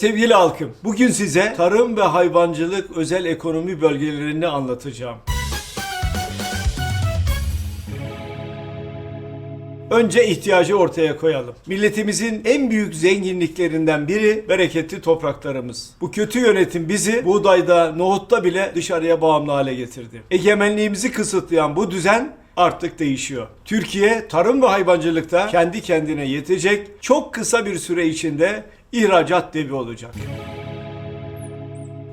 Sevgili halkım, bugün size tarım ve hayvancılık özel ekonomi bölgelerini anlatacağım. Önce ihtiyacı ortaya koyalım. Milletimizin en büyük zenginliklerinden biri bereketli topraklarımız. Bu kötü yönetim bizi buğdayda, nohutta bile dışarıya bağımlı hale getirdi. Egemenliğimizi kısıtlayan bu düzen artık değişiyor. Türkiye tarım ve hayvancılıkta kendi kendine yetecek, çok kısa bir süre içinde ihracat devi olacak.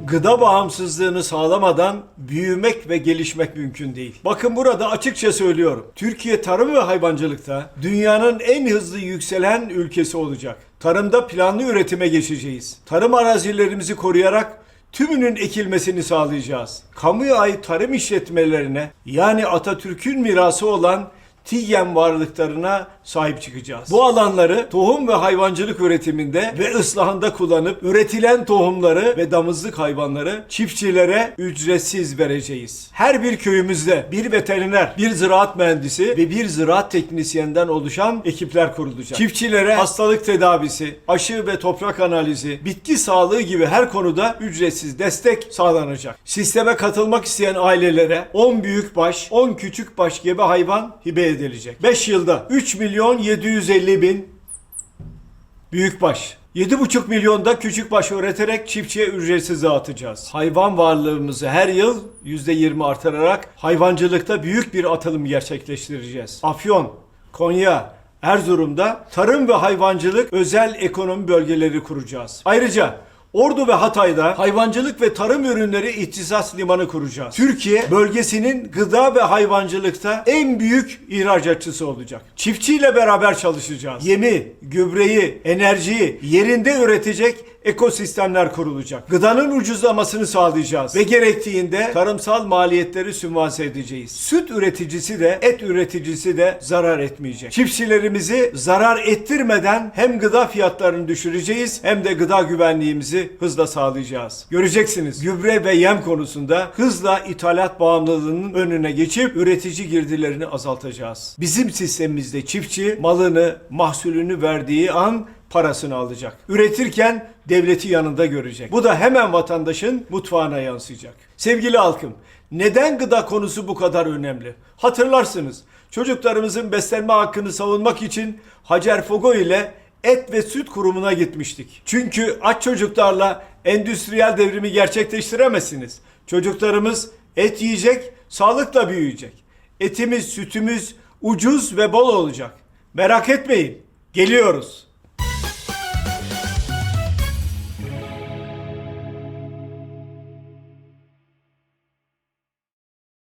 Gıda bağımsızlığını sağlamadan büyümek ve gelişmek mümkün değil. Bakın burada açıkça söylüyorum. Türkiye tarım ve hayvancılıkta dünyanın en hızlı yükselen ülkesi olacak. Tarımda planlı üretime geçeceğiz. Tarım arazilerimizi koruyarak tümünün ekilmesini sağlayacağız. Kamuya ait tarım işletmelerine yani Atatürk'ün mirası olan TİGEM varlıklarına sahip çıkacağız. Bu alanları tohum ve hayvancılık üretiminde ve ıslahında kullanıp üretilen tohumları ve damızlık hayvanları çiftçilere ücretsiz vereceğiz. Her bir köyümüzde bir veteriner, bir ziraat mühendisi ve bir ziraat teknisyenden oluşan ekipler kurulacak. Çiftçilere hastalık tedavisi, aşı ve toprak analizi, bitki sağlığı gibi her konuda ücretsiz destek sağlanacak. Sisteme katılmak isteyen ailelere 10 büyük baş, 10 küçük baş gebe hayvan hibe edilecek. 5 yılda 3 milyon 750 bin büyükbaş. 7,5 milyonda küçükbaş üreterek çiftçiye ücretsiz dağıtacağız. Hayvan varlığımızı her yıl %20 artırarak hayvancılıkta büyük bir atılım gerçekleştireceğiz. Afyon, Konya, Erzurum'da tarım ve hayvancılık özel ekonomi bölgeleri kuracağız. Ayrıca Ordu ve Hatay'da hayvancılık ve tarım ürünleri ihtisas limanı kuracağız. Türkiye bölgesinin gıda ve hayvancılıkta en büyük ihracatçısı olacak. Çiftçiyle beraber çalışacağız. Yemi, gübreyi, enerjiyi yerinde üretecek ekosistemler kurulacak. Gıdanın ucuzlamasını sağlayacağız ve gerektiğinde tarımsal maliyetleri sübvanse edeceğiz. Süt üreticisi de et üreticisi de zarar etmeyecek. Çiftçilerimizi zarar ettirmeden hem gıda fiyatlarını düşüreceğiz hem de gıda güvenliğimizi hızla sağlayacağız. Göreceksiniz gübre ve yem konusunda hızla ithalat bağımlılığının önüne geçip üretici girdilerini azaltacağız. Bizim sistemimizde çiftçi malını, mahsulünü verdiği an parasını alacak. Üretirken devleti yanında görecek. Bu da hemen vatandaşın mutfağına yansıyacak. Sevgili halkım, neden gıda konusu bu kadar önemli? Hatırlarsınız. Çocuklarımızın beslenme hakkını savunmak için Hacer Fogo ile Et ve Süt Kurumu'na gitmiştik. Çünkü aç çocuklarla endüstriyel devrimi gerçekleştiremezsiniz. Çocuklarımız et yiyecek, sağlıkla büyüyecek. Etimiz, sütümüz ucuz ve bol olacak. Merak etmeyin, geliyoruz.